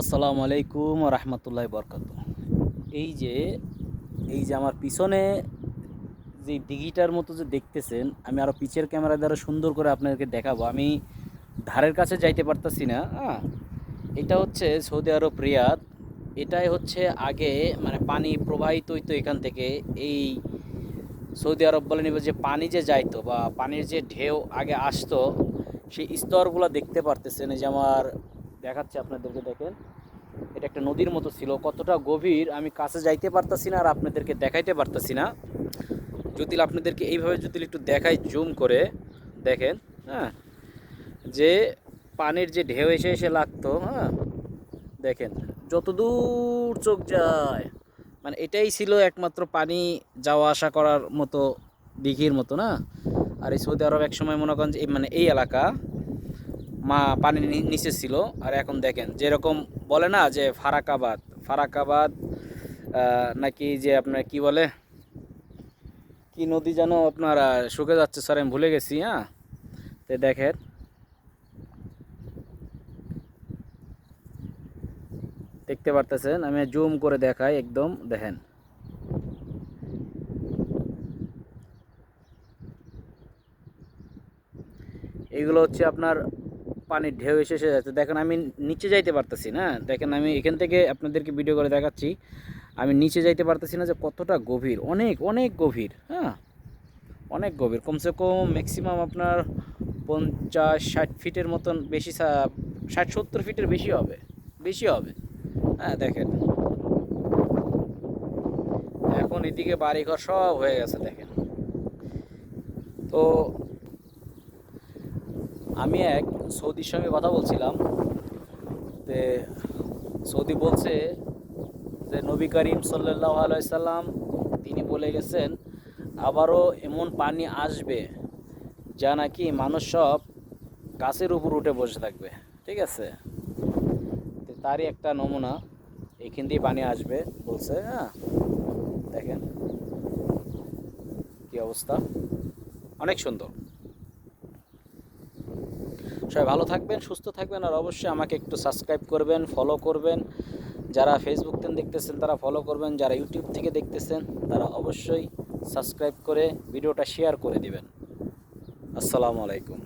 আসসালামু আলাইকুম রহমতুল্লাহ বরকাত এই যে এই যে আমার পিছনে যে দিঘিটার মতো যে দেখতেছেন, আমি আরও পিছের ক্যামেরা দ্বারা সুন্দর করে আপনাদেরকে দেখাবো। আমি ধারের কাছে যাইতে পারতাছি না হ্যাঁ? এটা হচ্ছে সৌদি আরব রিয়াদ। এটাই হচ্ছে আগে মানে পানি প্রবাহিত হইতো এখান থেকে। এই সৌদি আরব বলে নিব যে পানি যে যাইতো বা পানির যে ঢেউ আগে আসতো, সেই স্তরগুলো দেখতে পারতেছেন। যে আমার দেখাচ্ছে আপনাদেরকে, দেখেন। এটা একটা নদীর মতো ছিল, কতটা গভীর, আমি কাছে যাইতে পারতাছি না আর আপনাদেরকে দেখাইতে পারতাছি না। যদি আপনাদেরকে এইভাবে যদি একটু দেখাই, জুম করে। দেখেন হ্যাঁ যে পানির যে ঢেউ এসে এসে লাগতো হ্যাঁ দেখেন যত দূর চোখ যায় মানে এটাই ছিল একমাত্র পানি যাওয়া আসা করার মতো দিঘির মতো না? আর এই সৌদি আরব এক সময় মনে করেন যে মানে এই এলাকা মা পানির নি- নিচে ছিল। আর এখন দেখেন, যেরকম বলে না যে ফারাকাবাদ ফারাকাবাদ নাকি যে আপনার কি বলে? কি নদী যেন আপনার শুকে যাচ্ছে স্যার আমি ভুলে গেছি হ্যাঁ? তো দেখেন। দেখতে পারতেছেন? আমি জুম করে দেখাই একদম, দেখেন। এইগুলো হচ্ছে আপনার পানির ঢেউ এসে এসে যাচ্ছে। দেখেন আমি নিচে যাইতে পারতেছি না। দেখেন আমি এখান থেকে আপনাদেরকে ভিডিও করে দেখাচ্ছি। আমি নিচে যাইতে পারতেছি না যে কতটা গভীর। অনেক অনেক গভীর হ্যাঁ? অনেক গভীর। কমসে কম ম্যাক্সিমাম আপনার পঞ্চাশ, ষাট ফিটের মতন বেশি ষাট, সত্তর ফিটের বেশি হবে। বেশি হবে। হ্যাঁ দেখেন। এখন এদিকে বাড়িঘর সব হয়ে গেছে, দেখেন। তো আমি এক সৌদির সঙ্গে কথা বলছিলাম, তে সৌদি বলছে যে নবী করিম সাল্লাহ আলাইসাল্লাম তিনি বলে গেছেন, আবারও এমন পানি আসবে যা নাকি মানুষ সব গাছের উপর উঠে বসে থাকবে। ঠিক আছে? তারই একটা নমুনা এখান দিয়ে পানি আসবে, বলছে হ্যাঁ দেখেন কি অবস্থা। অনেক সুন্দর। সবাই ভালো থাকবেন, সুস্থ থাকবেন আর অবশ্যই আমাকে একটু সাবস্ক্রাইব করবেন ফলো করবেন। যারা ফেসবুক থেকে দেখতেছেন তারা ফলো করবেন, যারা ইউটিউব থেকে দেখতেছেন তারা অবশ্যই সাবস্ক্রাইব করে ভিডিওটা শেয়ার করে দিবেন। আসসালামু আলাইকুম।